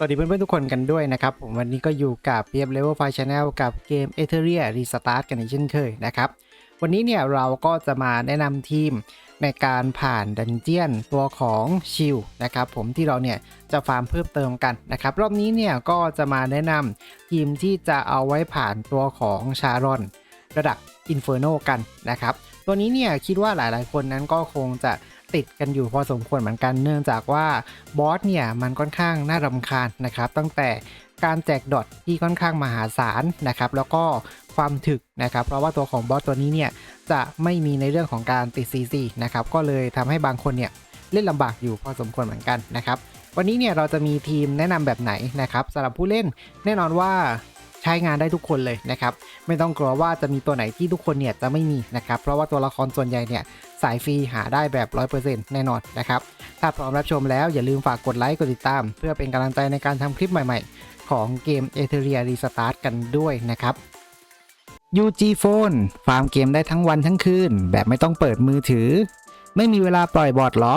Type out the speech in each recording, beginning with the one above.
สวัสดีเพื่อนๆทุกคนกันด้วยนะครับ ผมวันนี้ก็อยู่กับเ e ียบ Level 5 Channel กับเกม e t e r i a Restart กันอีกเช่นเคยนะครับ วันนี้เนี่ยเราก็จะมาแนะนำทีมในการผ่านดันเจียนตัวของชิลนะครับผมที่เราเนี่ยจะฟาร์มเพิ่มเติมกันนะครับ รอบนี้เนี่ยก็จะมาแนะนำทีมที่จะเอาไว้ผ่านตัวของชารอน ระดับอินเฟอร์โนกันนะครับ ตัวนี้เนี่ยคิดว่าหลายๆคนนั้นก็คงจะ ติดกันอยู่พอสมควรเหมือนกันเนื่องจากว่าบอสเนี่ยมันค่อนข้างน่ารำคาญนะครับ ตั้งแต่การแจกดอทที่ค่อนข้างมหาศาลนะครับแล้วก็ความถึกนะครับ เพราะว่าตัวของบอสตัวนี้เนี่ยจะไม่มีในเรื่องของการติด CC นะครับก็เลยทำให้บางคนเนี่ยเล่นลำบากอยู่พอสมควรเหมือนกันนะครับวันนี้เนี่ยเราจะมีทีมแนะนำแบบไหนนะครับสำหรับผู้เล่นแน่นอนว่า ใช้งานได้ทุกคนเลยนะครับ ไม่ต้องกลัวว่าจะมีตัวไหนที่ทุกคนเนี่ยจะไม่มีนะครับ เพราะว่าตัวละครส่วนใหญ่เนี่ยสายฟรีหาได้แบบ 100%แน่นอนนะครับ ถ้าพร้อมรับชมแล้วอย่าลืมฝากกดไลค์กดติดตาม เพื่อเป็นกำลังใจในการทำคลิปใหม่ๆ ของเกม e t e r i a Restart กันด้วยนะครับ UG Phone ฟาร์มเกมได้ทั้งวันทั้งคืน แบบไม่ต้องเปิดมือถือ ไม่มีเวลาปล่อยบอทเหรอ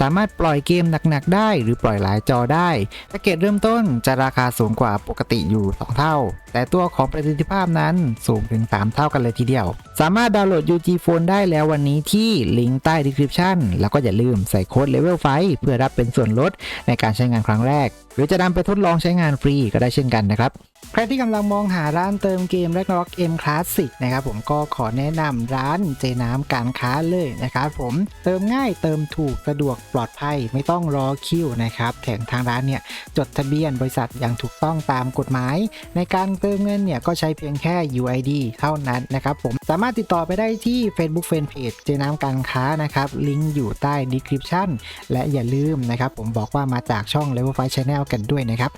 สามารถปล่อยเกมหนักๆได้ หรือปล่อยหลายจอได้แพ็กเกจเริ่มต้นจะราคาสูงกว่าปกติอยู่ 2 เท่า แต่ตัวของประสิทธิภาพนั้นสูงถึง 3 เท่ากันเลยทีเดียว สามารถดาวน์โหลด UG Phone ได้แล้ววันนี้ที่ลิงก์ใต้ description แล้วก็อย่าลืมใส่โค้ด Level 5เพื่อรับเป็นส่วนลดในการใช้งานครั้งแรก หรือจะนำไปทดลองใช้งานฟรีก็ได้เช่นกันนะครับใครที่กำลังมองหาร้านเติมเกม Ragnarok M Classic นะครับผมก็ขอแนะนำร้านเจน้ำการค้าเลยนะครับผมเติมง่ายเติมถูกสะดวกปลอดภัยไม่ต้องรอคิวนะครับแถมทางร้านเนี่ยจดทะเบียนบริษัทอย่างถูกต้องตามกฎหมาย ในการเติมเงินเนี่ยก็ใช้เพียงแค่ UID เท่านั้นนะครับผมสามารถติดต่อไปได้ที่ Facebook Fanpage เจน้ำการค้านะครับลิงก์อยู่ใต้ description และอย่าลืมนะครับผมบอกว่ามาจากช่อง Level 5 Channel กันด้วยนะครับ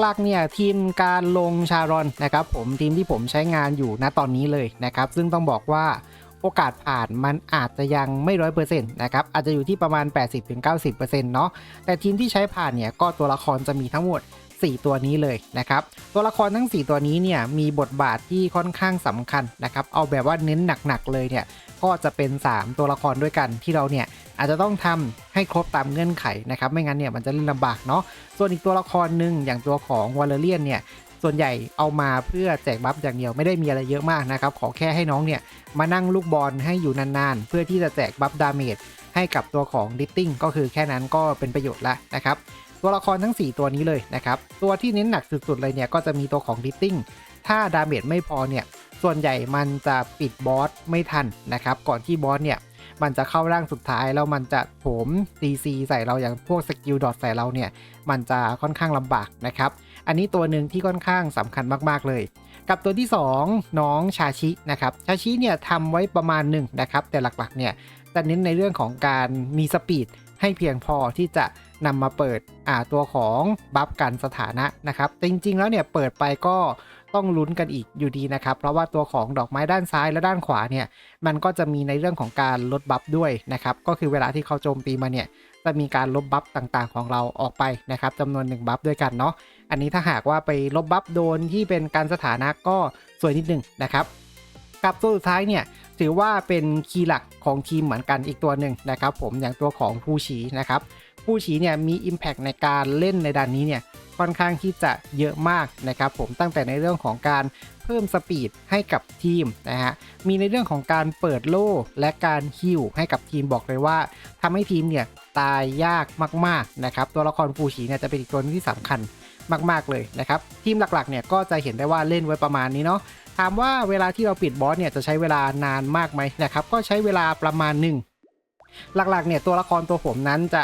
หลักๆเนี่ยทีมการลงชารอนนะครับผมทีมที่ผมใช้งานอยู่ณตอนนี้เลยนะครับซึ่งต้องบอกว่าโอกาสผ่านมันอาจจะยังไม่ร้อยเปอร์เซ็นต์นะครับอาจจะอยู่ที่ประมาณ 80-90%เนาะแต่ทีมที่ใช้ผ่านเนี่ยก็ตัวละครจะมีทั้งหมด 4 ตัวนี้เลยนะครับ ตัวละครทั้ง 4 ตัวนี้เนี่ยมีบทบาทที่ค่อนข้างสำคัญนะครับ เอาแบบว่าเน้นหนักๆเลยเนี่ยก็จะเป็น 3 ตัวละครด้วยกันที่เราเนี่ยอาจจะต้องทำให้ครบตามเงื่อนไขนะครับ ไม่งั้นเนี่ยมันจะเล่นลำบากเนาะ ส่วนอีกตัวละครหนึ่งอย่างตัวของวอลเลเรียนเนี่ยส่วนใหญ่เอามาเพื่อแจกบัฟอย่างเดียวไม่ได้มีอะไรเยอะมากนะครับ ขอแค่ให้น้องเนี่ยมานั่งลูกบอลให้อยู่นานๆ เพื่อที่จะแจกบัฟดาเมจให้กับตัวของดิตติ้งก็คือแค่นั้นก็เป็นประโยชน์ละนะครับ ตัวละครทั้ง 4 ตัวนี้เลยนะครับ ตัวที่เน้นหนักสุดๆเลยเนี่ยก็จะมีตัวของดิตติ้งถ้าดาเมจไม่พอเนี่ย ส่วนใหญ่มันจะปิดบอสไม่ทันนะครับ ก่อนที่บอสเนี่ยมันจะเข้าร่างสุดท้ายแล้วมันจะโถม DC ใส่เราอย่างพวกสกิลดอทใส่เราเนี่ย มันจะค่อนข้างลำบากนะครับ อันนี้ตัวหนึ่งที่ค่อนข้างสำคัญมากๆเลย กับตัวที่ 2 น้องชาชินะครับ ชาชิเนี่ยทำไว้ประมาณหนึ่งนะครับ แต่หลักๆเนี่ยจะเน้นในเรื่องของการมีสปีดให้เพียงพอที่จะ นำมาเปิดอ่าตัวของบัฟกันสถานะนะครับจริง ๆ แล้วเนี่ยเปิดไปก็ต้องลุ้นกันอีกอยู่ดีนะครับ เพราะว่าตัวของดอกไม้ด้านซ้ายและด้านขวาเนี่ยมันก็จะมีในเรื่องของการลดบัฟด้วยนะครับก็คือเวลาที่เขาโจมตีมาเนี่ยจะมีการลบบัฟต่างๆ ของเราออกไปนะครับจำนวนหนึ่งบัฟด้วยกันเนาะอันนี้ถ้าหากว่าไปลบบัฟโดนที่เป็นการสถานะก็สวยนิดนึงนะครับกับตัวสุดท้ายเนี่ยถือว่าเป็นคีย์หลักของทีมเหมือนกันอีกตัวหนึ่งนะครับ ผมอย่างตัวของผู้ฉีนะครับ ผู้ฉีเนี่ยมี Impact ในการเล่นในด้านนี้เนี่ยค่อนข้างที่จะเยอะมากนะครับผมตั้งแต่ในเรื่องของการเพิ่มสปีดให้กับทีมนะฮะมีในเรื่องของการเปิดโล่และการฮิวให้กับทีมบอกเลยว่าทำให้ทีมเนี่ยตายยากมากๆนะครับตัวละครฟูชีเนี่ยจะเป็นอีกตัวนึงที่สำคัญมากๆเลยนะครับทีมหลักๆเนี่ยก็จะเห็นได้ว่าเล่นไว้ประมาณนี้เนาะถามว่าเวลาที่เราปิดบอสเนี่ยจะใช้เวลานานมากไหมนะครับก็ใช้เวลาประมาณหนึ่งหลักๆเนี่ยตัวละครตัวผมนั้นจะ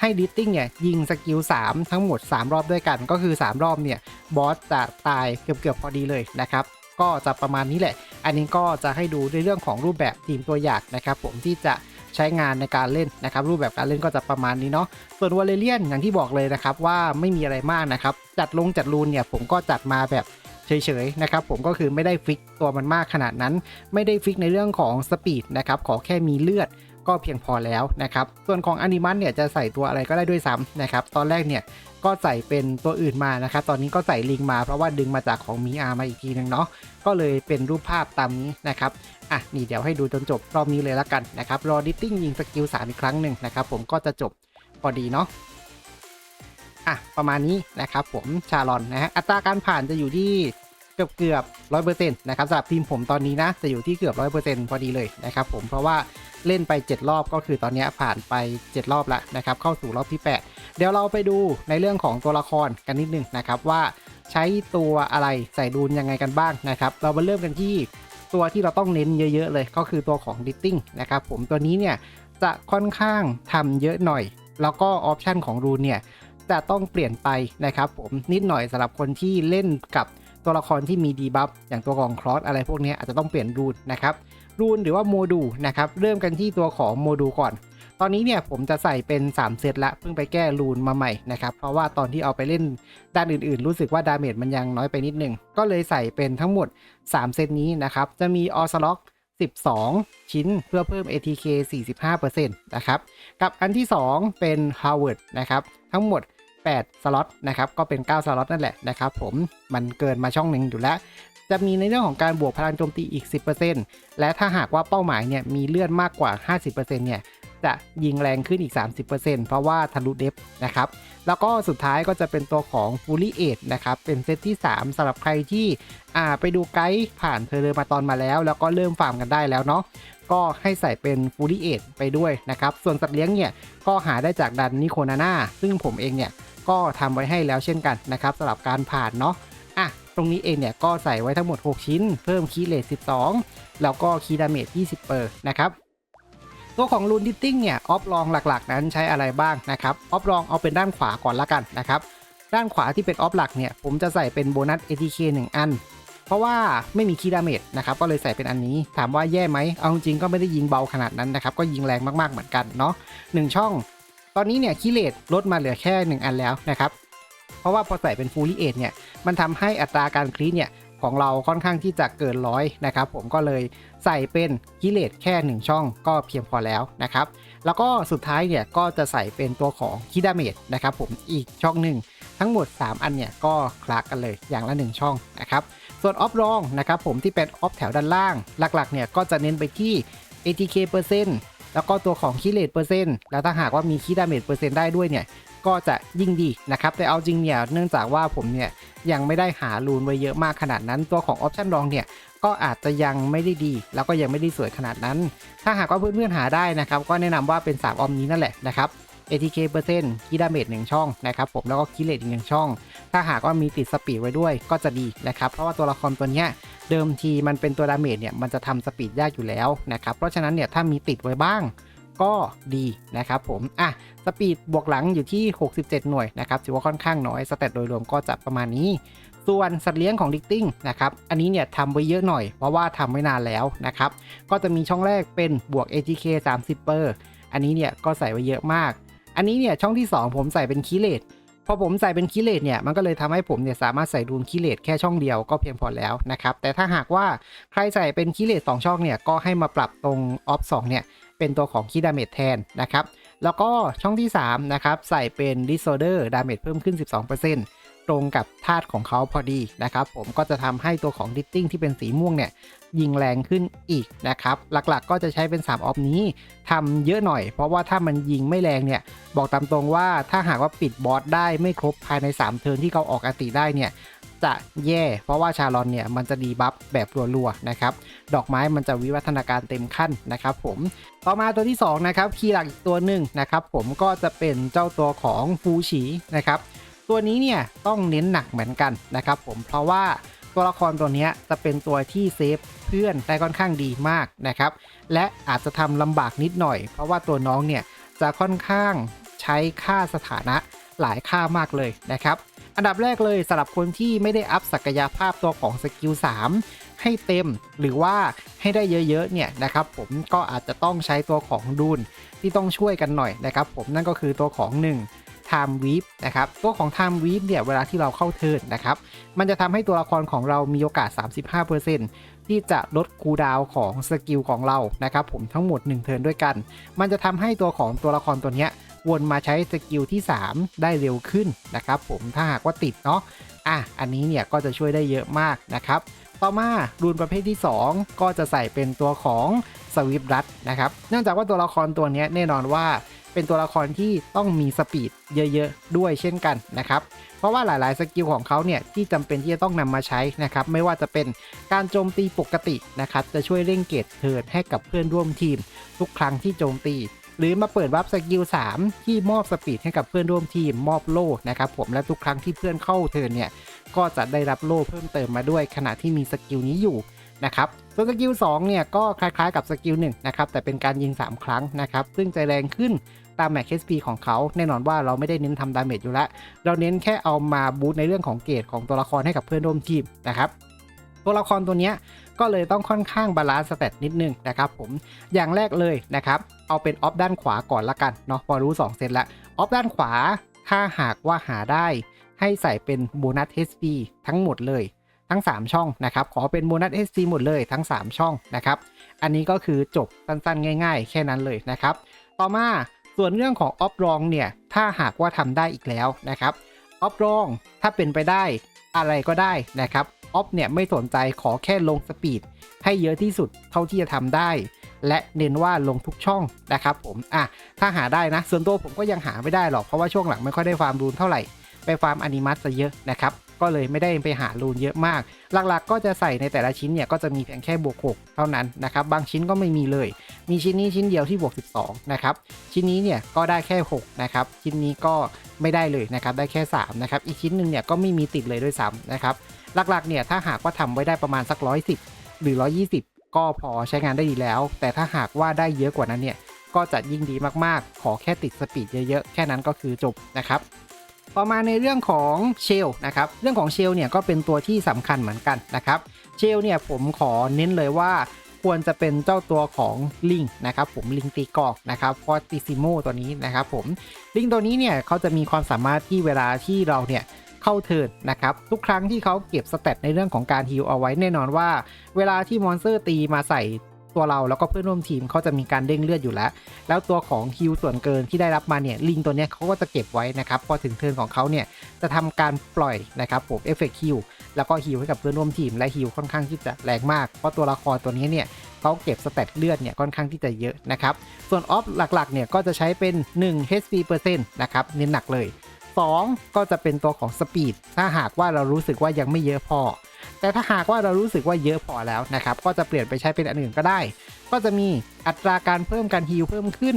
ให้ดิตติ้งเนี่ยยิงสกิล 3 ทั้งหมด 3 รอบด้วยกัน ก็คือ 3 รอบเนี่ยบอสจะตายเกือบๆพอดีเลยนะครับก็จะประมาณนี้แหละ อันนี้ก็จะให้ดูในเรื่องของรูปแบบทีมตัวอย่างนะครับผมที่จะใช้งานในการเล่นนะครับ รูปแบบการเล่นก็จะประมาณนี้เนาะส่วนวอลเลเลียนอย่างที่บอกเลยนะครับว่าไม่มีอะไรมากนะครับ จัดลงจัดรูนเนี่ยผมก็จัดมาแบบเฉยๆนะครับผมก็คือไม่ได้ฟิกตัวมันมากขนาดนั้น ไม่ได้ฟิกในเรื่องของสปีดนะครับขอแค่มีเลือด ก็เพียงพอแล้วนะครับ ส่วนของอนิมัสเนี่ยจะใส่ตัวอะไรก็ได้ด้วยซ้ำนะครับ ตอนแรกเนี่ยก็ใส่เป็นตัวอื่นมานะครับ ตอนนี้ก็ใส่ลิงมาเพราะว่าดึงมาจากของมีอามาอีกทีหนึ่งเนาะ ก็เลยเป็นรูปภาพตามนี้นะครับ อะนี่เดี๋ยวให้ดูจนจบรอบนี้เลยละกันนะครับ รอดิตติ้งยิงสกิล3อีกครั้งหนึ่งนะครับ ผมก็จะจบพอดีเนาะอะประมาณนี้นะครับผมชาลอนนะฮะอัตราการผ่านจะอยู่ที่ กือบเกือบร้อยเปอร์เซ็นต์นะครับสำหรับทีมผมตอนนี้นะจะอยู่ที่เกือบร้อยเปอร์เซ็นต์พอดีเลยนะครับผมเพราะว่าเล่นไป 7 รอบก็คือตอนนี้ผ่านไป 7 รอบแล้วนะครับเข้าสู่รอบที่ 8 เดี๋ยวเราไปดูในเรื่องของตัวละครกันนิดนึงนะครับว่าใช้ตัวอะไรใส่ดูนยังไงกันบ้างนะครับเรามาเริ่มกันที่ตัวที่เราต้องเน้นเยอะๆเลยก็คือตัวของดิตติ้งนะครับผมตัวนี้เนี่ยจะค่อนข้างทำเยอะหน่อย แล้วก็ออปชันของรูนเนี่ยจะต้องเปลี่ยนไปนะครับผมนิดหน่อยสำหรับคนที่เล่นกับ ตัวละครที่มีดีบัฟอย่างตัวของคลอสอะไรพวกนี้อาจจะต้องเปลี่ยนรูนนะครับรูนหรือว่าโมดูลนะครับเริ่มกันที่ตัวของโมดูลก่อน ตอนนี้เนี่ยผมจะใส่เป็น 3 เซตละเพิ่งไปแก้รูนมาใหม่นะครับเพราะว่าตอนที่เอาไปเล่นด้านอื่นๆ รู้สึกว่าดาเมจมันยังน้อยไปนิดนึง ก็เลยใส่เป็นทั้งหมด 3 เซตนี้นะครับจะมีออสล็อก12 ชิ้นเพื่อเพิ่ม ATK 45%นะครับ กับอันที่ 2 เป็น Harvard นะครับ ทั้งหมด 8 สล็อตนะครับ ก็เป็น 9 สล็อตนั่นแหละนะครับผม มันเกินมาช่องหนึ่งอยู่แล้ว จะมีในเรื่องของการบวกพลังโจมตีอีก 10%และถ้าหากว่าเป้าหมายเนี่ยมีเลือดมากกว่า 50%เนี่ยจะยิงแรงขึ้นอีก 30%เพราะว่าทะลุเดฟนะครับ แล้วก็สุดท้ายก็จะเป็นตัวของ Fully a 8นะครับ เป็นเซตที่ 3สำหรับใครที่อ่าไปดูไกด์ผ่านเทเลมาตอนมาแล้ว แล้วก็เริ่มฟาร์มกันได้แล้วเนาะ ก็ให้ใส่เป็น Fully a 8ไปด้วยนะครับ ส่วนสัตว์เลี้ยงเนี่ย ก็หาได้จากดันนิโคนาน่าซึ่งผมเองเนี่ย ก็ทำไว้ให้แล้วเช่นกันนะครับสำหรับการผ่านเนาะอะตรงนี้เองเนี่ยก็ใส่ไว้ทั้งหมด 6 ชิ้น เพิ่มคีย์เลท12 แล้วก็คีย์ดาเมจ20เปอร์นะครับตัวของรูนดิตติ้งเนี่ยออฟลองหลักๆ นั้นใช้อะไรบ้างนะครับออฟลองเอาเป็นด้านขวาก่อนละกันนะครับด้านขวาที่เป็นออฟหลักเนี่ยผมจะใส่เป็นโบนัส ATK 1 อัน เพราะว่าไม่มีคีย์ดาเมจนะครับก็เลยใส่เป็นอันนี้ ถามว่าแย่ไหมเอาจริงก็ไม่ได้ยิงเบาขนาดนั้นนะครับก็ยิงแรงมากๆเหมือนกันเนาะหนึ่งช่อง ตอนนี้เนี่ยคีเลทลดมาเหลือแค่ 1 อันแล้วนะครับ เพราะว่าพอใส่เป็นฟูลีเอทเนี่ยมันทำให้อัตราการคลีเนี่ยของเราค่อนข้างที่จะเกินร้อยนะครับผมก็เลยใส่เป็นกิเลสแค่ 1 ช่องก็เพียงพอแล้วนะครับ แล้วก็สุดท้ายเนี่ยก็จะใส่เป็นตัวของคิดาเมจนะครับผมอีกช่องหนึ่งทั้งหมด 3 อันเนี่ยก็คลักกันเลยอย่างละ 1 ช่องนะครับส่วนออฟรองนะครับผมที่เป็นออฟแถวด้านล่าง หลักๆเนี่ยก็จะเน้นไปที่ ATK เปอร์เซ็นต์ แล้วก็ตัวของคิเลตเปอร์เซ็นต์แล้วถ้าหากว่ามีคิดาเมจเปอร์เซ็นต์ได้ด้วยเนี่ยก็จะยิ่งดีนะครับแต่เอาจริงเนี่ยเนื่องจากว่าผมเนี่ยยังไม่ได้หารูนไว้เยอะมากขนาดนั้น ตัวของออปชันรองเนี่ยก็อาจจะยังไม่ได้ดี แล้วก็ยังไม่ได้สวยขนาดนั้น ถ้าหากว่าเพื่อนๆหาได้นะครับก็แนะนำว่าเป็น 3 ออมนี้นั่นแหละนะครับ ATK เปอร์เซ็นต์คีดาเมจหนึ่งช่องนะครับผมแล้วก็คิเลตอีกหนึ่งช่อง ถ้าหากว่ามีติดสปีดไว้ด้วยก็จะดีนะครับเพราะว่าตัวละครตัวเนี้ย เดิมทีมันเป็นตัวดาเมจเนี่ยมันจะทำสปีดยากอยู่แล้วนะครับ เพราะฉะนั้นเนี่ยถ้ามีติดไว้บ้างก็ดีนะครับผม อะ สปีดบวกหลังอยู่ที่ 67 หน่วยนะครับ ถือว่าค่อนข้างน้อย สเตตโดยรวมก็จะประมาณนี้ ส่วนสัตว์เลี้ยงของดิกติ้งนะครับ อันนี้เนี่ยทำไว้เยอะหน่อย เพราะว่าทำไว้นานแล้วนะครับ ก็จะมีช่องแรกเป็นบวก ATK 30เปอร์ อันนี้เนี่ยก็ใส่ไว้เยอะมาก อันนี้เนี่ยช่องที่ 2 ผมใส่เป็นคีเลต พอผมใส่เป็นคีเลตเนี่ยมันก็เลยทำให้ผมเนี่ยสามารถใส่รูนคีเลตแค่ช่องเดียวก็เพียงพอแล้วนะครับแต่ถ้าหากว่าใครใส่เป็นคีเลต2ช่องเนี่ยก็ให้มาปรับตรงออฟ2เนี่ยเป็นตัวของคีดาเมจแทนนะครับแล้วก็ช่องที่3นะครับใส่เป็นดิสโซเดอร์ดาเมจเพิ่มขึ้น 12% ตรงกับธาตุของเขาพอดีนะครับ ผมก็จะทำให้ตัวของดิตติ้งที่เป็นสีม่วงเนี่ยยิงแรงขึ้นอีกนะครับ หลักๆก็จะใช้เป็น 3 ออฟนี้ทำเยอะหน่อย เพราะว่าถ้ามันยิงไม่แรงเนี่ย บอกตามตรงว่าถ้าหากว่าปิดบอสได้ไม่ครบภายใน 3 เทิร์นที่เขาออกอติได้เนี่ยจะแย่ เพราะว่าชาลอนเนี่ยมันจะดีบัฟแบบรัวๆนะครับ ดอกไม้มันจะวิวัฒนาการเต็มขั้นนะครับผม ต่อมาตัวที่ 2 นะครับ คีย์หลักอีกตัวหนึ่งนะครับผมก็จะเป็นเจ้าตัวของฟูฉีนะครับ ตัวนี้เนี่ยต้องเน้นหนักเหมือนกันนะครับผมเพราะว่าตัวละครตัวนี้จะเป็นตัวที่เซฟเพื่อนได้ค่อนข้างดีมากนะครับ และอาจจะทำลำบากนิดหน่อย เพราะว่าตัวน้องเนี่ยจะค่อนข้างใช้ค่าสถานะหลายค่ามากเลยนะครับ อันดับแรกเลยสำหรับคนที่ไม่ได้อัพศักยภาพตัวของสกิล3ให้เต็มหรือว่าให้ได้เยอะๆเนี่ยนะครับ ผมก็อาจจะต้องใช้ตัวของดูนที่ต้องช่วยกันหน่อยนะครับ ผมนั่นก็คือตัวของ 1 Time Weave นะครับตัวของ Time Weave เนี่ยเวลาที่เราเข้าเทิร์นนะครับมันจะทำให้ตัวละครของเรามีโอกาส 35%ที่จะลดคูดาวของสกิลของเรานะครับผมทั้งหมด 1 เทิร์นด้วยกัน มันจะทำให้ตัวของตัวละครตัวเนี้ยวนมาใช้สกิลที่ 3 ได้เร็วขึ้นนะครับผมถ้าหากว่าติดเนาะอะอันนี้เนี่ยก็จะช่วยได้เยอะมากนะครับต่อมารูนประเภทที่ 2 ก็จะใส่เป็นตัวของสวิปรัตนะครับ เนื่องจากว่าตัวละครตัวนี้แน่นอนว่า เป็นตัวละครที่ต้องมีสปีดเยอะๆ ด้วยเช่นกันนะครับ เพราะว่าหลายๆ สกิลของเขาเนี่ยที่จำเป็นที่จะต้องนำมาใช้นะครับ ไม่ว่าจะเป็นการโจมตีปกตินะครับ จะช่วยเร่งเกตเทิร์นให้กับเพื่อนร่วมทีม ทุกครั้งที่โจมตี หรือมาเปิดวับสกิล 3 ที่มอบสปีดให้กับเพื่อนร่วมทีมมอบโล่นะครับผมและทุกครั้งที่เพื่อนเข้าเทิร์นเนี่ยก็จะได้รับโล่เพิ่มเติมมาด้วยขณะที่มีสกิลนี้อยู่นะครับ ส่วนสกิล2เนี่ยก็คล้ายๆกับสกิล1นะครับแต่เป็นการยิง 3 ครั้งนะครับซึ่งจะแรงขึ้นตามแม็ก HP ของเขาแน่นอนว่าเราไม่ได้เน้นทำดาเมจอยู่แล้ว เราเน้นแค่เอามาบูตในเรื่องของเกรดของตัวละครให้กับเพื่อนร่วมทีมนะครับตัวละครตัวเนี้ยก็เลยต้องค่อนข้างบาลานซ์สเตตนิดนึงนะครับผมอย่างแรกเลยนะครับเอาเป็นออฟด้านขวาก่อนละกันเนาะพอรู้ 2 เซตแล้วออฟด้านขวาถ้าหากว่าหาได้ให้ใส่เป็นโบนัส HP ทั้งหมดเลย ทั้ง 3 ช่องนะครับ ขอเป็นโบนัส HP หมดเลยทั้ง 3 ช่องนะครับ อันนี้ก็คือจบสั้นๆ ง่าย ๆ แค่นั้นเลยนะครับ ต่อมาส่วนเรื่องของออฟรองเนี่ย ถ้าหากว่าทำได้อีกแล้วนะครับ ออฟรองถ้าเป็นไปได้อะไรก็ได้นะครับ ออฟเนี่ยไม่สนใจขอแค่ลงสปีดให้เยอะที่สุดเท่าที่จะทำได้ และเน้นว่าลงทุกช่องนะครับผม อะ ถ้าหาได้นะ ส่วนตัวผมก็ยังหาไม่ได้หรอก เพราะว่าช่วงหลังไม่ค่อยได้ฟาร์มรูนเท่าไหร่ ไปฟาร์มอนิมัสซะเยอะนะครับ ก็เลยไม่ได้ไปหารูนเยอะมาก หลักๆ ก็จะใส่ในแต่ละชิ้นเนี่ยก็จะมีเพียงแค่บวก 6 เท่านั้นนะครับ บางชิ้นก็ไม่มีเลย มีชิ้นนี้ชิ้นเดียวที่บวก 12 นะครับ ชิ้นนี้เนี่ยก็ได้แค่ 6 นะครับ ชิ้นนี้ก็ไม่ได้เลยนะครับ ได้แค่ 3 นะครับ อีกชิ้นหนึ่งเนี่ยก็ไม่มีติดเลยด้วยซ้ำนะครับ หลักๆ เนี่ยถ้าหากว่าทำไว้ได้ประมาณสัก110 หรือ 120 ก็พอใช้งานได้ดีแล้ว แต่ถ้าหากว่าได้เยอะกว่านั้นเนี่ยก็จะยิ่งดีมากๆ ขอแค่ติดสปีดเยอะๆ แค่นั้นก็คือจบนะครับ ต่อมาในเรื่องของเชลนะครับ เรื่องของเชลเนี่ยก็เป็นตัวที่สำคัญเหมือนกันนะครับ เชลเนี่ยผมขอเน้นเลยว่าควรจะเป็นเจ้าตัวของลิงนะครับผมลิงตีกอกนะครับฟอติซิโมตัวนี้นะครับผมลิงตัวนี้เนี่ยเขาจะมีความสามารถที่เวลาที่เราเนี่ยเข้าเทิร์นนะครับทุกครั้งที่เขาเก็บสเตตในเรื่องของการฮิลเอาไว้แน่นอนว่า เวลาที่มอนสเตอร์ตีมาใส่ ตัวเราแล้วก็เพื่อนร่วมทีมเขาจะมีการเด้งเลือดอยู่แล้ว แล้วตัวของฮิลส่วนเกินที่ได้รับมาเนี่ยลิงตัวเนี้ยเขาก็จะเก็บไว้นะครับพอถึงเทิร์นของเขาเนี่ยจะทำการปล่อยนะครับผมเอฟเฟกต์ฮิลแล้วก็ฮิลให้กับเพื่อนร่วมทีมและฮิลค่อนข้างที่จะแรงมากเพราะตัวละครตัวนี้เนี่ยเขาเก็บสเตตเลือดเนี่ยค่อนข้างที่จะเยอะนะครับส่วนออฟหลักๆเนี่ยก็จะใช้เป็น 1 HP เปอร์เซ็นต์นะครับเน้นหนักเลย 2 ก็จะเป็นตัวของสปีดถ้าหากว่าเรารู้สึกว่ายังไม่เยอะพอ แต่ถ้าหากว่าเรารู้สึกว่าเยอะพอแล้วนะครับ ก็จะเปลี่ยนไปใช้เป็นอันอื่นก็ได้ ก็จะมีอัตราการเพิ่มการฮิลเพิ่มขึ้น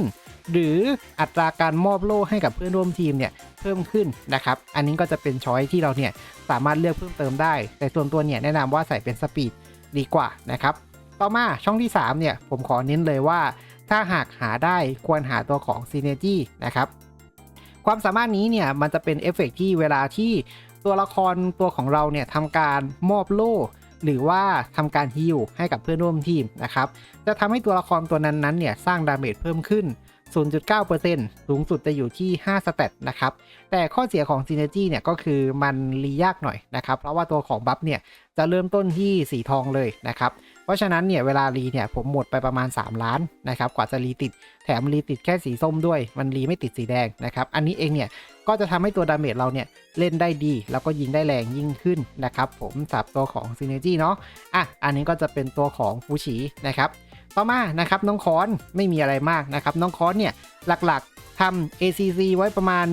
หรืออัตราการมอบโล่ให้กับเพื่อนร่วมทีมเนี่ยเพิ่มขึ้นนะครับ อันนี้ก็จะเป็นช้อยที่เราเนี่ยสามารถเลือกเพิ่มเติมได้ แต่ส่วนตัวเนี่ยแนะนำว่าใส่เป็นสปีดดีกว่านะครับต่อมาช่องที่ 3 เนี่ย ผมขอเน้นเลยว่า ถ้าหากหาได้ควรหาตัวของ Synergy นะครับ ความสามารถนี้เนี่ยมันจะเป็นเอฟเฟกต์ที่เวลาที่ตัวละครตัวของเราเนี่ยทำการมอบโล่หรือว่าทำการฮิลให้กับเพื่อนร่วมทีมนะครับ จะทำให้ตัวละครตัวนั้นนั้นเนี่ยสร้างดาเมจเพิ่มขึ้น 0.9%สูงสุดจะอยู่ที่ 5 สเตตนะครับ แต่ข้อเสียของ Synergy เนี่ยก็คือมันรียากหน่อยนะครับ เพราะว่าตัวของบัฟเนี่ยจะเริ่มต้นที่สีทองเลยนะครับ เพราะฉะนั้นเนี่ยเวลารีเนี่ยผมหมดไปประมาณ 3 ล้านนะครับ กว่าจะรีติด แถมรีติดแค่สีส้มด้วย มันรีไม่ติดสีแดงนะครับ อันนี้เองเนี่ยก็จะทำให้ตัวดาเมจเราเนี่ยเล่นได้ดี แล้วก็ยิงได้แรงยิ่งขึ้นนะครับ ผมสับตัวของ Synergy เนาะ อะ อันนี้ก็จะเป็นตัวของฟูชินะครับ ต่อมานะครับน้องคอนไม่มีอะไรมากนะครับน้องคอนเนี่ยหลักๆทำ ACC ไว้ประมาณ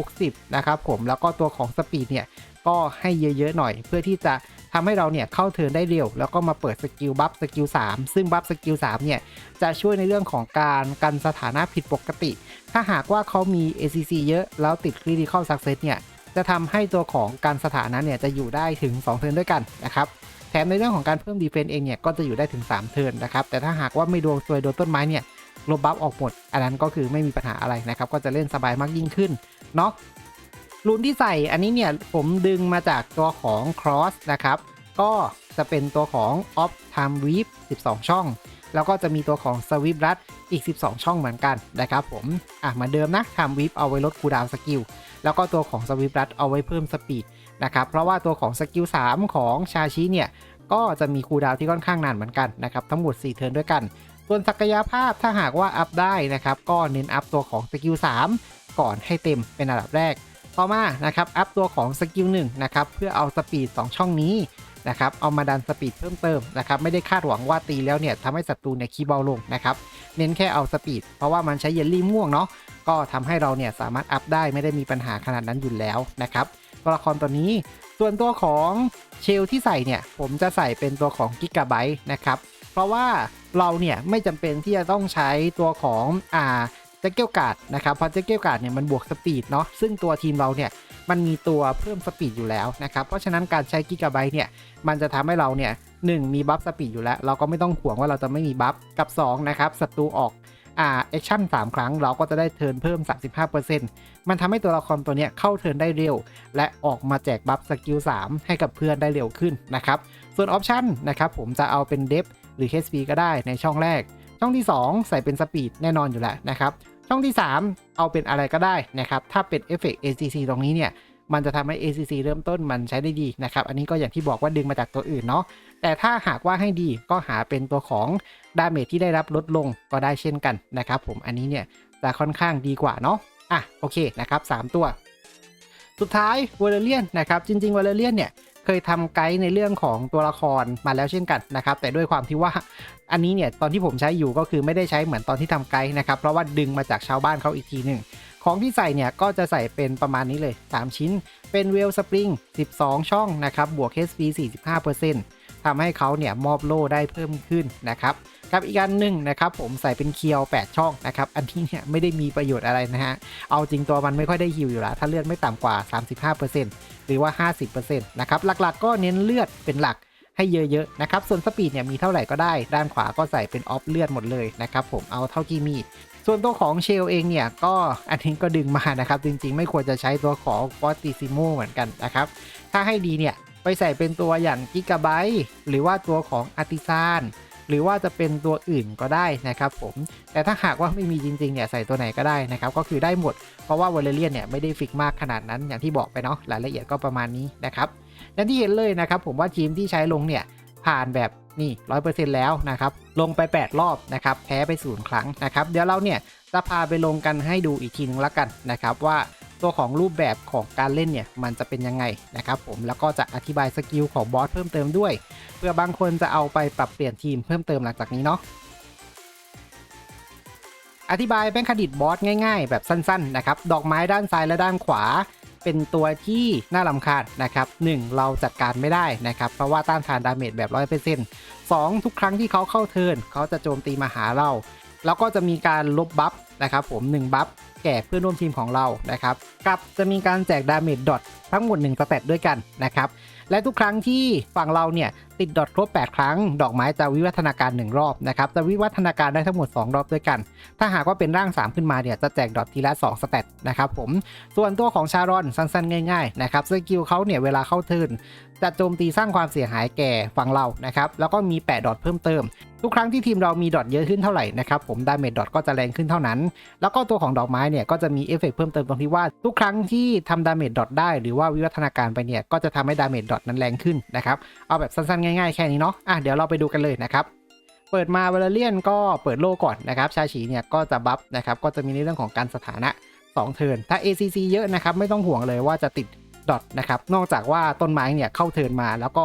160 นะครับผมแล้วก็ตัวของสปีดเนี่ยก็ให้เยอะๆหน่อย เพื่อที่จะทำให้เราเนี่ยเข้าเทิร์นได้เร็ว แล้วก็มาเปิดสกิลบัฟสกิล3ซึ่งบัฟสกิล3เนี่ยจะช่วยในเรื่องของการกันสถานะผิดปกติ ถ้าหากว่าเขามี ACC เยอะแล้วติด Critical Success เนี่ยจะทำให้ตัวของการสถานะเนี่ยจะอยู่ได้ถึง 2 เทิร์นด้วยกันนะครับ ถมในเรื่องของการเพิ่มดีเฟนต์เองเนี่ยก็จะอยู่ได้ถึง 3 เทิร์นนะครับ แต่ถ้าหากว่าไม่ดวงซวยโดนต้นไม้เนี่ยลบบัฟออกหมด อันนั้นก็คือไม่มีปัญหาอะไรนะครับ ก็จะเล่นสบายมากยิ่งขึ้นเนาะรูนที่ใส่อันนี้เนี่ยผมดึงมาจากตัวของ cross นะครับ ก็จะเป็นตัวของ Off Time Weave 12 ช่อง แล้วก็จะมีตัวของ Swift Rut อีก 12 ช่องเหมือนกันนะครับผมอะเหมือนเดิมนะ time weep เอาไว้ลดคูดาวสกิลแล้วก็ตัวของ Swift Rut เอาไว้เพิ่มสปีด นะครับเพราะว่าตัวของสกิล3ของชาชิเนี่ยก็จะมีคูลดาวที่ค่อนข้างนานเหมือนกันนะครับทั้งหมด 4 เทิร์นด้วยกัน ส่วนศักยภาพถ้าหากว่าอัพได้นะครับก็เน้นอัพตัวของสกิล3ก่อนให้เต็มเป็นอันดับแรก ต่อมานะครับอัพตัวของสกิล1นะครับเพื่อเอาสปีด 2 ช่องนี้ นะครับเอามาดันสปีดเพิ่มเติมนะครับไม่ได้คาดหวังว่าตีแล้วเนี่ยทำให้ศัตรูเนี่ยคีย์บาลลงนะครับเน้นแค่เอาสปีดเพราะว่ามันใช้เยลลี่ม่วงเนาะก็ทำให้เราเนี่ยสามารถอัพได้ไม่ได้มีปัญหาขนาดนั้นอยู่แล้วนะครับตัวละครตัวนี้ส่วนตัวของเชลที่ใส่เนี่ยผมจะใส่เป็นตัวของกิกะไบต์นะครับเพราะว่าเราเนี่ยไม่จำเป็นที่จะต้องใช้ตัวของอ่าแจ็คเกลกาดนะครับเพราะแจ็คเกลกาดเนี่ยมันบวกสปีดเนาะซึ่งตัวทีมเราเนี่ย มันมีตัวเพิ่มสปีดอยู่แล้วนะครับเพราะฉะนั้นการใช้กิกะไบต์เนี่ยมันจะทำให้เราเนี่ยหนึ่งมีบัฟสปีดอยู่แล้ว เราก็ไม่ต้องห่วงว่าเราจะไม่มีบัฟกับ2นะครับศัตรูออกอ่าแอคชั่น3 ครั้งเราก็จะได้เทิร์นเพิ่ม 35%มันทำให้ตัวละครตัวเนี้ยเข้าเทิร์นได้เร็ว และออกมาแจกบัฟสกิล3ให้กับเพื่อนได้เร็วขึ้นนะครับส่วนออปชั่นนะครับผมจะเอาเป็นเดฟหรือ HP ก็ได้ในช่องแรก ช่องที่ 2 ใส่เป็นสปีดแน่นอนอยู่แล้วนะครับ ช่องที่ 3 เอาเป็นอะไรก็ได้นะครับ ถ้าเป็นเอฟเฟกต์ ACC ตรงนี้เนี่ย มันจะทำให้ ACC เริ่มต้นมันใช้ได้ดีนะครับ อันนี้ก็อย่างที่บอกว่าดึงมาจากตัวอื่นเนาะ แต่ถ้าหากว่าให้ดีก็หาเป็นตัวของดาเมจที่ได้รับลดลงก็ได้เช่นกันนะครับผม อันนี้เนี่ยจะค่อนข้างดีกว่าเนาะ อะโอเคนะครับสามตัว สุดท้ายวอลเลียนนะครับ จริงๆวอลเลียนเนี่ย เคยทำไกด์ในเรื่องของตัวละครมาแล้วเช่นกันนะครับ แต่ด้วยความที่ว่าอันนี้เนี่ยตอนที่ผมใช้อยู่ก็คือไม่ได้ใช้เหมือนตอนที่ทำไกด์นะครับ เพราะว่าดึงมาจากชาวบ้านเขาอีกทีหนึ่งของที่ใส่เนี่ยก็จะใส่เป็นประมาณนี้เลย 3 ชิ้น เป็นเวลสปริง 12 ช่องนะครับ บวก HP 45%ทำให้เขาเนี่ยมอบโล่ได้เพิ่มขึ้นนะครับกับอีกอันหนึ่งนะครับผมใส่เป็นเคียว 8 ช่องนะครับ อันที่เนี่ยไม่ได้มีประโยชน์อะไรนะฮะ เอาจริงตัวมันไม่ค่อยได้ฮิวอยู่แล้ว ถ้าเลือดไม่ต่ำกว่า 35% หรือว่า 50%นะครับหลักๆ ก็เน้นเลือดเป็นหลักให้เยอะๆนะครับส่วนสปีดเนี่ยมีเท่าไหร่ก็ได้ ด้านขวาก็ใส่เป็นออฟเลือดหมดเลยนะครับผมเอาเท่าที่มีส่วนตัวของเชลเองเนี่ยก็อันนี้ก็ดึงมานะครับ จริงๆ ไม่ควรจะใช้ตัวของฟอสติซิโมเหมือนกันนะครับ ถ้าให้ดีเนี่ย ไปใส่เป็นตัวอย่างกิกะไบต์หรือว่าตัวของอาร์ติซาน หรือว่าจะเป็นตัวอื่นก็ได้นะครับผมแต่ถ้าหากว่าไม่มีจริงๆเนี่ยใส่ตัวไหนก็ได้นะครับก็คือได้หมด เพราะว่าวอลเลเลียนเนี่ยไม่ได้ฟิกมากขนาดนั้นอย่างที่บอกไปเนาะรายละเอียดก็ประมาณนี้นะครับอย่างที่เห็นเลยนะครับผมว่าทีมที่ใช้ลงเนี่ยผ่านแบบนี่ร้อยเปอร์เซ็นต์แล้วนะครับ ลงไป 8 รอบนะครับแพ้ไปศูนย์ครั้งนะครับ เดี๋ยวเราเนี่ยจะพาไปลงกันให้ดูอีกทีนึงละกันนะครับว่า ตัวของรูปแบบของการเล่นเนี่ยมันจะเป็นยังไงนะครับผมแล้วก็จะอธิบายสกิลของบอสเพิ่มเติมด้วย เพื่อบางคนจะเอาไปปรับเปลี่ยนทีมเพิ่มเติมหลังจากนี้เนาะอธิบายแบงค์คดิตบอสง่ายๆ แบบสั้นๆนะครับดอกไม้ด้านซ้ายและด้านขวา เป็นตัวที่น่าลำคาญนะครับ 1. เราจัดการไม่ได้นะครับ เพราะว่าต้านทานดาเมจแบบ 100% 2. ทุกครั้งที่เขาเข้าเทิร์นเขาจะโจมตีมาหาเรา แล้วก็จะมีการลบบัฟนะครับผม1บัฟ แก่เพื่อนร่วมทีมของเรานะครับกับจะมีการแจกดาเมจดอททั้งหมด1สเตตด้วยกันนะครับและทุกครั้งที่ฝั่งเราเนี่ยติดดอทครบ 8 ครั้ง ดอกไม้จะวิวัฒนาการ 1 รอบนะครับ จะวิวัฒนาการได้ทั้งหมด 2 รอบด้วยกัน ถ้าหากว่าเป็นร่าง 3 ขึ้นมาเนี่ยจะแจกดอททีละ 2 สเตตนะครับผม ส่วนตัวของชารอนสั้น ๆ ง่ายๆนะครับสกิลเขาเนี่ยเวลาเข้าทิร์นจะโจมตีสร้างความเสียหายแก่ฝั่งเรานะครับ แล้วก็มี 8 ดอทเพิ่มเติม ทุกครั้งที่ทีมเรามีดอทเยอะขึ้นเท่าไหร่นะครับผมดาเมจดอทก็จะแรงขึ้นเท่านั้น แล้วก็ตัวของดอกไม้เนี่ยก็จะมีเอฟเฟกเพิ่มเติมตรงที่ว่าทุกครั้งที่ทำดาเมจดอทได้ หรือว่าวิวัฒนาการไปเนี่ยก็จะทำให้ดาเมจดอทนั้นแรงขึ้นนะครับเอาแบบสั้นๆง่ายๆแค่นี้เนาะอะเดี๋ยวเราไปดูกันเลยนะครับ เปิดมาเวลเลียนก็เปิดโลก่อนนะครับ ชาฉีเนี่ยก็จะบัฟนะครับ ก็จะมีในเรื่องของการสถานะ2เทิร์นถ้า ACC เยอะนะครับ ไม่ต้องห่วงเลยว่าจะติดดอทนะครับ นอกจากว่าต้นไม้เนี่ยเข้าเทิร์นมาแล้วก็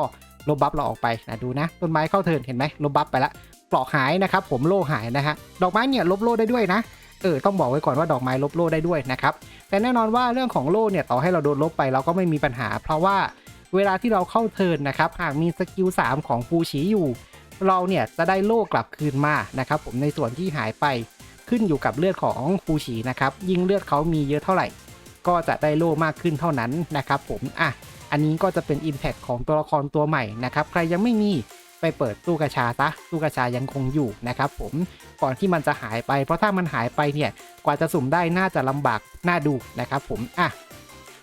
ลบบัฟเราออกไปนะดูนะ ต้นไม้เข้าเทิร์นเห็นไหมลบบัฟไปละปลอกหายนะครับ ผมโล่หายนะฮะดอกไม้เนี่ยลบโล่ได้ด้วยนะเออต้องบอกไว้ก่อนว่าดอกไม้ลบโล่ได้ด้วยนะครับแต่แน่นอนว่าเรื่องของโล่เนี่ยต่อให้เราโดนลบไปเราก็ไม่มีปัญหา เพราะว่า เวลาที่เราเข้าเทิร์นนะครับหากมีสกิล 3 ของฟูชีอยู่ เราเนี่ยจะได้โล่กลับคืนมานะครับผมในส่วนที่หายไปขึ้นอยู่กับเลือดของฟูชีนะครับยิ่งเลือดเขามีเยอะเท่าไหร่ ก็จะได้โล่มากขึ้นเท่านั้นนะครับผมอะอันนี้ก็จะเป็น Impact ของตัวละครตัวใหม่นะครับใครยังไม่มีไปเปิดตู้กระชาซะตู้กระชายังคงอยู่นะครับผมก่อนที่มันจะหายไป เพราะถ้ามันหายไปเนี่ยกว่าจะสุ่มได้น่าจะลำบากน่าดูนะครับผมอะ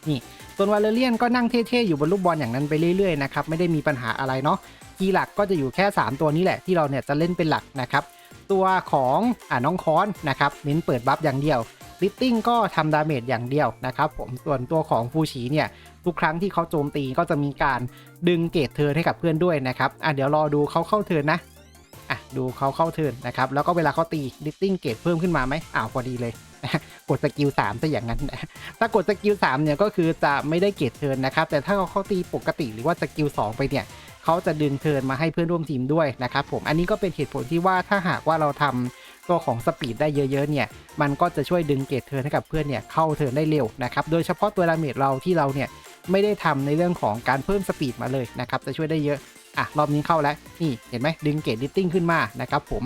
นี่ ส่วนวาเลเรียนก็นั่งเท่ๆอยู่บนลูกบอลอย่างนั้นไปเรื่อยๆนะครับไม่ได้มีปัญหาอะไรเนาะคีย์หลักก็จะอยู่แค่ 3 ตัวนี้แหละที่เราเนี่ยจะเล่นเป็นหลักนะครับตัวของอ่าน้องคอนนะครับเน้นเปิดบัฟอย่างเดียวลิตติ้งก็ทำดาเมจอย่างเดียวนะครับผมส่วนตัวของฟูชีเนี่ยทุกครั้งที่เขาโจมตีก็จะมีการดึงเกรดเทิร์นให้กับเพื่อนด้วยนะครับอะเดี๋ยวรอดูเขาเข้าเทิร์นนะอะดูเขาเข้าเทิร์นนะครับแล้วก็เวลาเขาตีลิตติ้งเกรดเพิ่มขึ้นมาไหมอ้าวพอดีเลย กดสกิล3ซะอย่างนั้นนะถ้ากดสกิล3เนี่ยก็คือจะไม่ได้เกรดเทิร์นนะครับ แต่ถ้าเขาเข้าตีปกติหรือว่าสกิล2ไปเนี่ยเขาจะดึงเทิร์นมาให้เพื่อนร่วมทีมด้วยนะครับผมอันนี้ก็เป็นเหตุผลที่ว่าถ้าหากว่าเราทำตัวของสปีดได้เยอะๆเนี่ยมันก็จะช่วยดึงเกรดเทิร์นให้กับเพื่อนเนี่ยเข้าเทิร์นได้เร็วนะครับโดยเฉพาะตัวดาเมจเราที่เราเนี่ยไม่ได้ทำในเรื่องของการเพิ่มสปีดมาเลยนะครับจะช่วยได้เยอะอะรอบนี้เข้าแล้วนี่เห็นไหมดึงเกรดดิตติ้งขึ้นมานะครับผม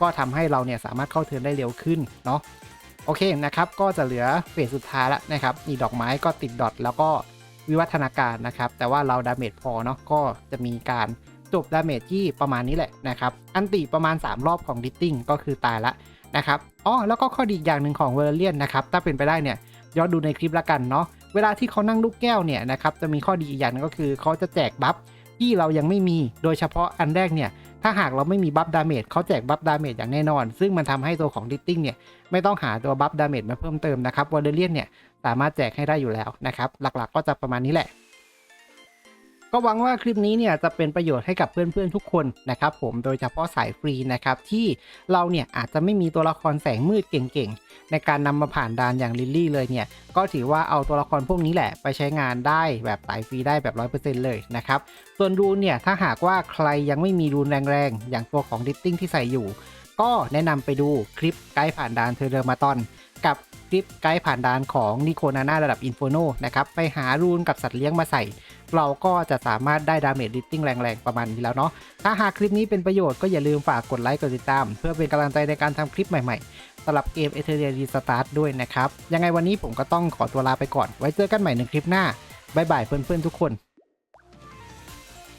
ก็ทำให้เราเนี่ยสามารถเข้าเทิร์นได้เร็วขึ้นเนาะ โอเคนะครับ ก็จะเหลือเฟสสุดท้ายแล้วนะครับนี่ดอกไม้ก็ติดดอทแล้วก็วิวัฒนาการนะครับ แต่ว่าเราดาเมจพอเนาะก็จะมีการจบดาเมจที่ประมาณนี้แหละนะครับ อันติประมาณ 3 รอบของดิตติ้งก็คือตายละนะครับอ๋อแล้วก็ข้อดีอย่างหนึ่งของเวอร์เลียนนะครับ ถ้าเป็นไปได้เนี่ยย้อนดูในคลิปละกันเนาะเวลาที่เขานั่งลูกแก้วเนี่ยนะครับจะมีข้อดีอีกอย่างนึงก็คือเขาจะแจกบัฟที่เรายังไม่มีโดยเฉพาะอันแรกเนี่ย ถ้าหากเราไม่มีบัฟดาเมจเขาแจกบัฟดาเมจอย่างแน่นอน ซึ่งมันทำให้ตัวของดิตติ้งเนี่ยไม่ต้องหาตัวบัฟดาเมจมาเพิ่มเติมนะครับวอลเดเลียนเนี่ยสามารถแจกให้ได้อยู่แล้วนะครับหลักๆก็จะประมาณนี้แหละ ก็หวังว่าคลิปนี้เนี่ยจะเป็นประโยชน์ให้กับเพื่อนๆทุกคนนะครับผมโดยเฉพาะสายฟรีนะครับที่เราเนี่ยอาจจะไม่มีตัวละครแสงมืดเก่งๆ ในการนำมาผ่านด่านอย่างลิลลี่เลยเนี่ยก็ถือว่าเอาตัวละครพวกนี้แหละไปใช้งานได้แบบสายฟรีได้แบบ 100%เลยนะครับส่วนรูนเนี่ยถ้าหากว่าใครยังไม่มีรูนแรงๆ อย่างตัวของดิตติ้งที่ใส่อยู่ ก็แนะนำไปดูคลิปไกด์ผ่านด่านเทเดอร์มาตอนกับคลิปไกด์ผ่านด่านของนิโคนาน่าระดับอินโฟโนนะครับไปหารูนกับสัตว์เลี้ยงมาใส่ เราก็จะสามารถได้ดาเมจดิตติ้งแรงๆ ประมาณนี้แล้วเนาะ ถ้าหากคลิปนี้เป็นประโยชน์ก็อย่าลืมฝากกดไลค์กดติดตาม เพื่อเป็นกำลังใจในการทำคลิปใหม่ๆสำหรับเกมเอเทเรียรีสตาร์ทด้วยนะครับ ยังไงวันนี้ผมก็ต้องขอตัวลาไปก่อน ไว้เจอกันใหม่ในคลิปหน้าบ๊ายบายเพื่อนๆทุกคน